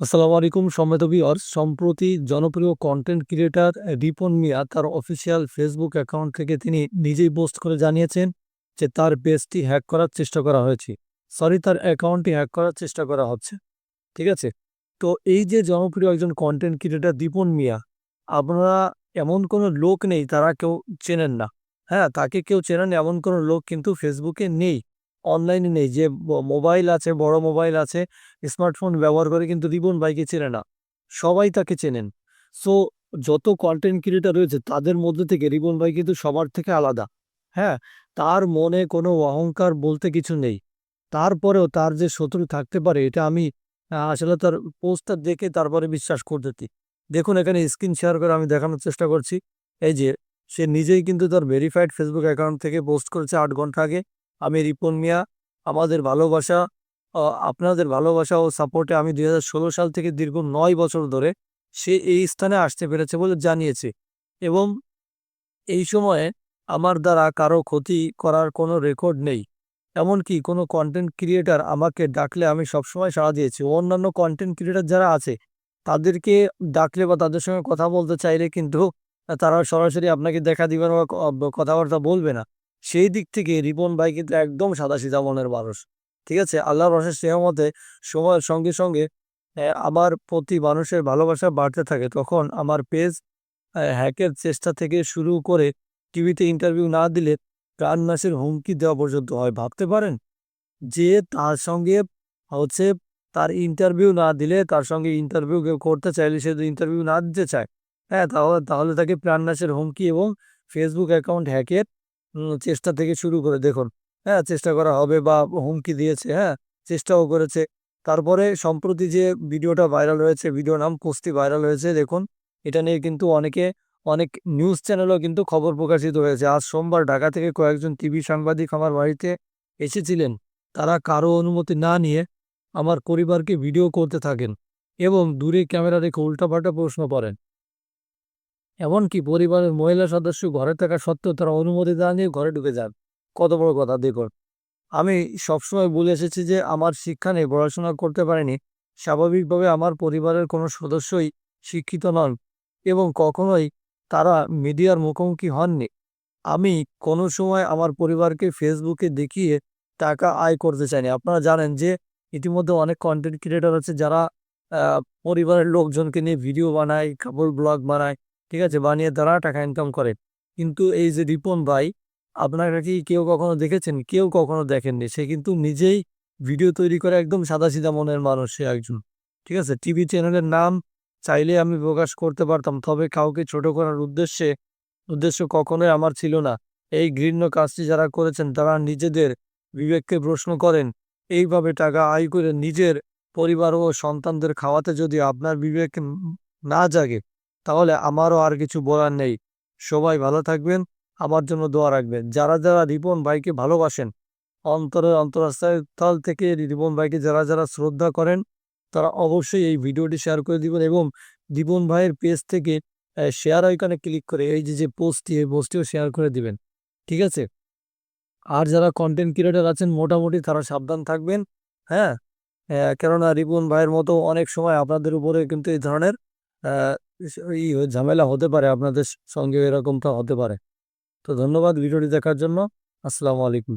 আসসালামু আলাইকুম সম্মেত ভিউয়ার্স সম্প্রতি জনপ্রিয় কন্টেন্ট ক্রিয়েটার রিপন মিয়া তার অফিসিয়াল ফেসবুক অ্যাকাউন্ট থেকে তিনি নিজেই পোস্ট করে জানিয়েছেন যে তার পেজটি হ্যাক করার চেষ্টা করা হয়েছে। সরি তার অ্যাকাউন্টটি হ্যাক করার চেষ্টা করা হচ্ছে। ঠিক আছে? তো এই যে জনপ্রিয় একজন কন্টেন্ট ক্রিয়েটার দীপন মিয়া, আপনারা এমন কোনো লোক নেই, তারা কেউ চেনেন না। হ্যাঁ তাকে কেউ চেনেন এমন কোনো লোক কিন্তু ফেসবুকে নেই। অনলাইনে নেই। যে মোবাইল আছে, বড় মোবাইল আছে স্মার্টফোন ব্যবহার করে কিন্তু রিবন ভাইকে চেনে না। সবাই তাকে চেনেন। সো যত কন্টেন্ট ক্রিয়েটার রয়েছে, তাদের মধ্যে থেকে রিবন ভাই কিন্তু সবার থেকে আলাদা। হ্যাঁ তার মনে কোনো অহংকার বলতে কিছু নেই। তারপরেও তার যে শত্রু থাকতে পারে, এটা আমি আসলে তার পোস্টটা দেখে তারপরে বিশ্বাস করতেছি দেখুন, এখানে স্ক্রিন শেয়ার করে আমি দেখানোর চেষ্টা করছি। এই যে, সে নিজেই কিন্তু তার ভেরিফাইড ফেসবুক অ্যাকাউন্ট থেকে পোস্ট করেছে আট ঘণ্টা আগে। আমি রিপন মিয়া। আমাদের ভালোবাসা আপনাদের ভালোবাসা ও সাপোর্টে আমি দুই হাজার ষোলো সাল থেকে দীর্ঘ নয় বছর ধরে সে এই স্থানে আসতে পেরেছে বলে জানিয়েছে এবং এই সময়ে আমার দ্বারা কারও ক্ষতি করার কোনো রেকর্ড নেই। এমনকি কোনো কন্টেন্ট ক্রিয়েটার আমাকে ডাকলে আমি সবসময় সাড়া দিয়েছি অন্যান্য কন্টেন্ট ক্রিয়েটার যারা আছে তাদেরকে ডাকলে বা তাদের সঙ্গে কথা বলতে চাইলে কিন্তু তারা সরাসরি আপনাকে দেখা দিবে বা কথাবার্তা বলবে না। সেই দিক থেকে রিপন ভাই কিন্তু একদম সাদাসিধা মনের মানুষ। ঠিক আছে? আল্লাহর রসের সেহমতে সময়ের সঙ্গে সঙ্গে আমার প্রতি মানুষের ভালোবাসা বাড়তে থাকে। তখন আমার পেজ হ্যাকের চেষ্টা থেকে শুরু করে টিভিতে ইন্টারভিউ না দিলে প্রাণ নাশের হুমকি দেওয়া পর্যন্ত হয়। ভাবতে পারেন? যে তার সঙ্গে হচ্ছে তার ইন্টারভিউ না দিলে তার সঙ্গে ইন্টারভিউ করতে চাইলে সে ইন্টারভিউ না দিতে চায় হ্যাঁ তাহলে তাহলে তাকে প্রাণনাশের হুমকি এবং ফেসবুক অ্যাকাউন্ট হ্যাকের চেষ্টা থেকে শুরু করে, দেখুন হ্যাঁ চেষ্টা করা হবে বা হুমকি দিয়েছে হ্যাঁ চেষ্টাও করেছে। তারপরে সম্প্রতি যে ভিডিওটা ভাইরাল হয়েছে ভিডিও নাম কুস্তি ভাইরাল হয়েছে, দেখুন, এটা নিয়ে কিন্তু অনেকে, অনেক নিউজ চ্যানেলও কিন্তু খবর প্রকাশিত হয়েছে। আজ সোমবার ঢাকা থেকে কয়েকজন টিভি সাংবাদিক আমার বাড়িতে এসেছিলেন। তারা কারও অনুমতি না নিয়ে আমার পরিবারকে ভিডিও করতে থাকেন এবং দূরে ক্যামেরা রেখে উল্টাপাল্টা প্রশ্ন করেন। এমনকি পরিবারের মহিলা সদস্য ঘরে থাকা সত্ত্বেও তারা অনুমতি না নিয়ে ঘরে ঢুকে যান? কত বড় কথা, দেখুন। আমি সবসময় বলে এসেছি যে আমার শিক্ষা নেই পড়াশোনা করতে পারিনি। স্বাভাবিকভাবে আমার পরিবারের কোনো সদস্যই শিক্ষিত নন এবং কখনোই তারা মিডিয়ার মুখোমুখি হননি। আমি কোনো সময় আমার পরিবারকে ফেসবুকে দেখিয়ে টাকা আয় করতে চাইনি। আপনারা জানেন যে ইতিমধ্যে অনেক কন্টেন্ট ক্রিয়েটর আছে যারা পরিবারের লোকজনকে নিয়ে ভিডিও বানায় কাপড় ব্লগ বানায় ঠিক আছে, বানিয়ে তারা টাকা ইনকাম করে। কিন্তু এই যে রিপন ভাই, আপনারা কি কেউ কখনো দেখেছেন? কেউ কখনো দেখেননি। সে কিন্তু নিজেই ভিডিও তৈরি করে একদম সাদাসিধা মনের মানুষ সে একজন। ঠিক আছে টিভি চ্যানেলের নাম চাইলে আমি প্রকাশ করতে পারতাম, তবে কাউকে ছোট করার উদ্দেশ্যে, উদ্দেশ্য কখনোই আমার ছিল না। এই ঘৃণ্য কাজটি যারা করেছেন, তারা নিজেদের বিবেককে প্রশ্ন করেন, এইভাবে টাকা আয় করে নিজের পরিবার ও সন্তানদের খাওয়াতে যদি আপনার বিবেক না জাগে তাহলে আমারও আর কিছু বলার নেই। সবাই ভালো থাকবেন, আমার জন্য দোয়া রাখবেন। যারা যারা রিপন ভাইকে ভালোবাসেন, অন্তরে অন্তরাস্থল থেকে রিপন ভাইকে যারা যারা শ্রদ্ধা করেন, তারা অবশ্যই এই ভিডিওটি শেয়ার করে দিবেন এবং রিপন ভাইয়ের পেজ থেকে শেয়ার আইকনে ক্লিক করে এই যে যে পোস্টটি, এই পোস্টটিও শেয়ার করে দিবেন। ঠিক আছে? আর যারা কন্টেন্ট ক্রিয়েটর আছেন, মোটামুটি তারা সাবধান থাকবেন হ্যাঁ? কেননা রিপন ভাইয়ের মতো অনেক সময় আপনাদের উপরে কিন্তু এই ধরনের ঝামেলা হতে পারে, আপনাদের সঙ্গে এরকমটা হতে পারে। তো ধন্যবাদ ভিডিওটি দেখার জন্য। আসসালামু আলাইকুম।